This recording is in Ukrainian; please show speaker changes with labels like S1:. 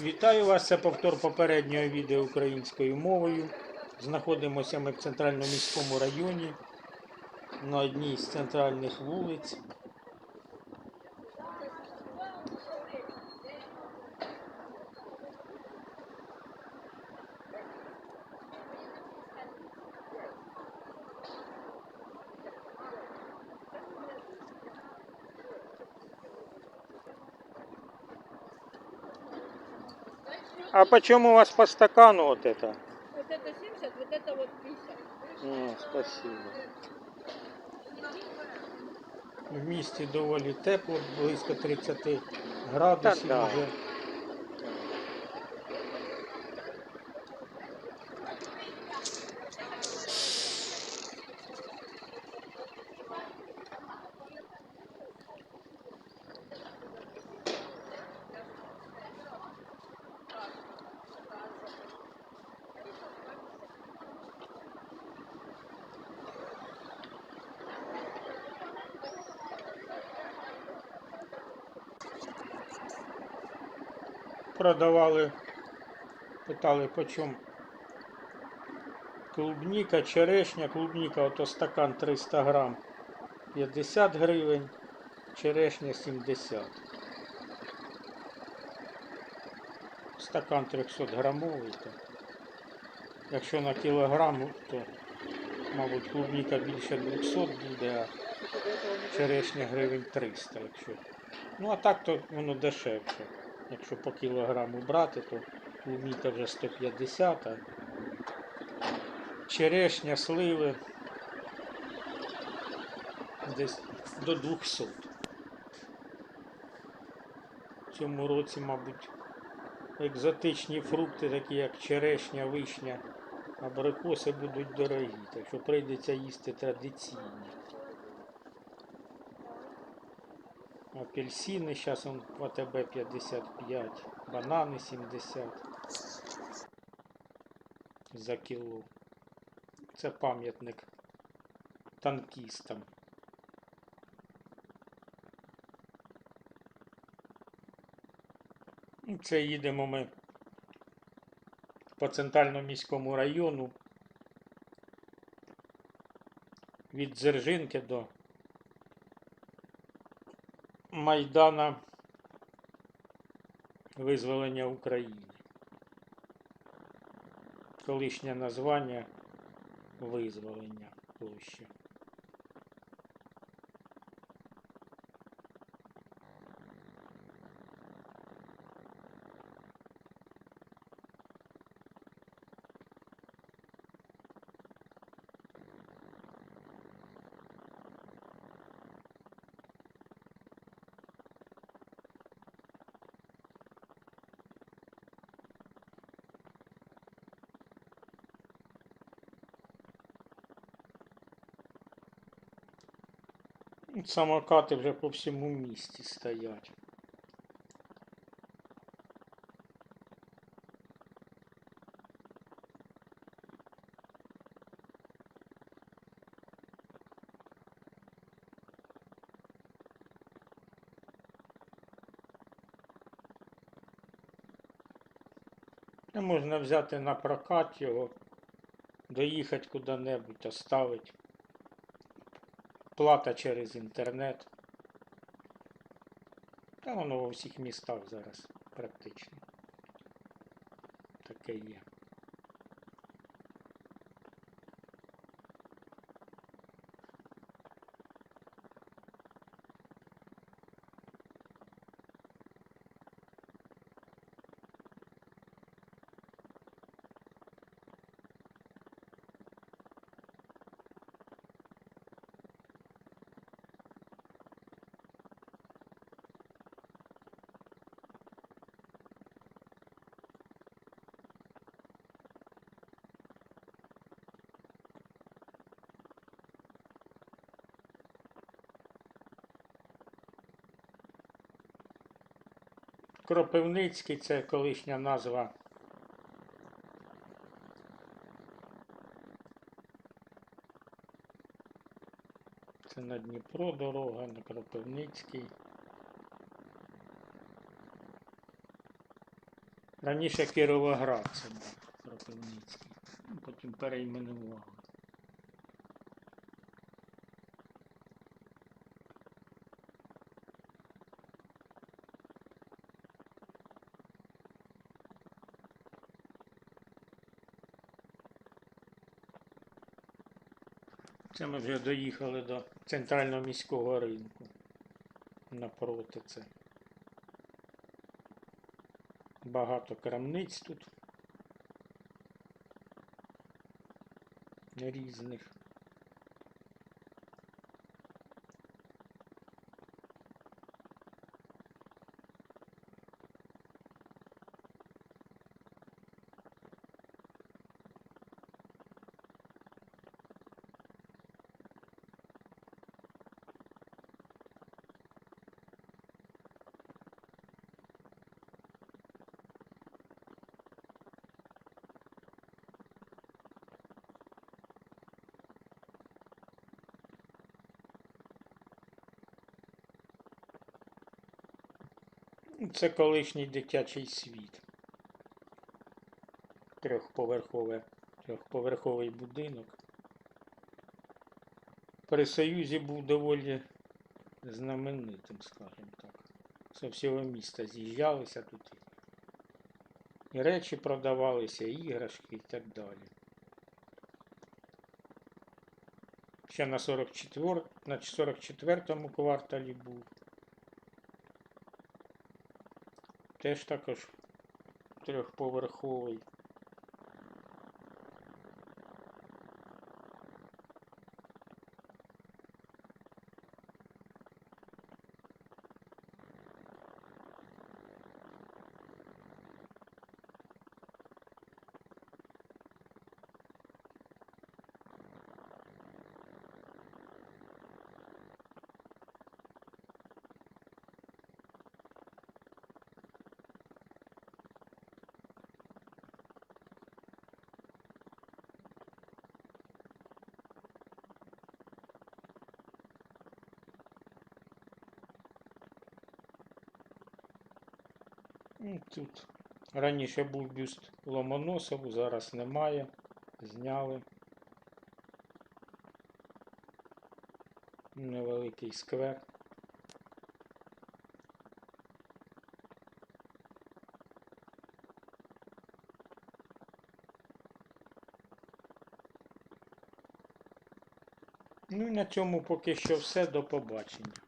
S1: Вітаю вас, це повтор попереднього відео українською мовою. Знаходимося ми в центральному міському районі на одній з центральних вулиць. А почему у вас по стакану вот это?
S2: Вот это 70, вот это вот 50.
S1: О, спасибо. В місті доволі тепло, близько 30 градусів
S3: да.
S1: вже. Продавали, питали по чому клубніка, черешня, клубніка, ото стакан 300 грам 50 гривень, черешня 70. Стакан 300 грамовий. То. Якщо на кілограм, то, мабуть, клубніка більше 200 буде, а черешня гривень 300, якщо. Ну а так то воно дешевше. Якщо по кілограму брати, то клубніка вже 150, а черешня, сливи десь до 200. В цьому році, мабуть, екзотичні фрукти, такі як черешня, вишня, абрикоси будуть дорогі, так що прийдеться їсти традиційні. Апельсины сейчас он в АТБ 55, бананы 70 за кіло. Це пам'ятник танкістам. Це їдемо ми по центральному міському району від Дзержинки до Майдана визволення України. Колишнє названня визволення площі. Самокати вже по всьому місті стоять. Можна взяти на прокат його, доїхати куди-небудь, оставити. Плата через інтернет. Та воно у всіх містах зараз практично. Таке є. Кропивницький це колишня назва. Це на Дніпро дорога, на Кропивницький. Раніше Кіровоград це був Кропивницький. Ну, Потім перейменували. Це ми вже доїхали до центрального міського ринку. Напроти це. Багато крамниць тут. Різних. Це колишній дитячий світ. Трьохповерхове, трьохповерховий будинок. При Союзі був доволі знаменитим, скажімо так. З всього міста з'їжджалися тут. І речі продавалися, і іграшки і так далі. Ще на 44, на 44-му кварталі був. Теж також трьохповерховий. Тут раніше був бюст Ломоносову, зараз немає. Зняли. Невеликий сквер. Ну і на цьому поки що все. До побачення.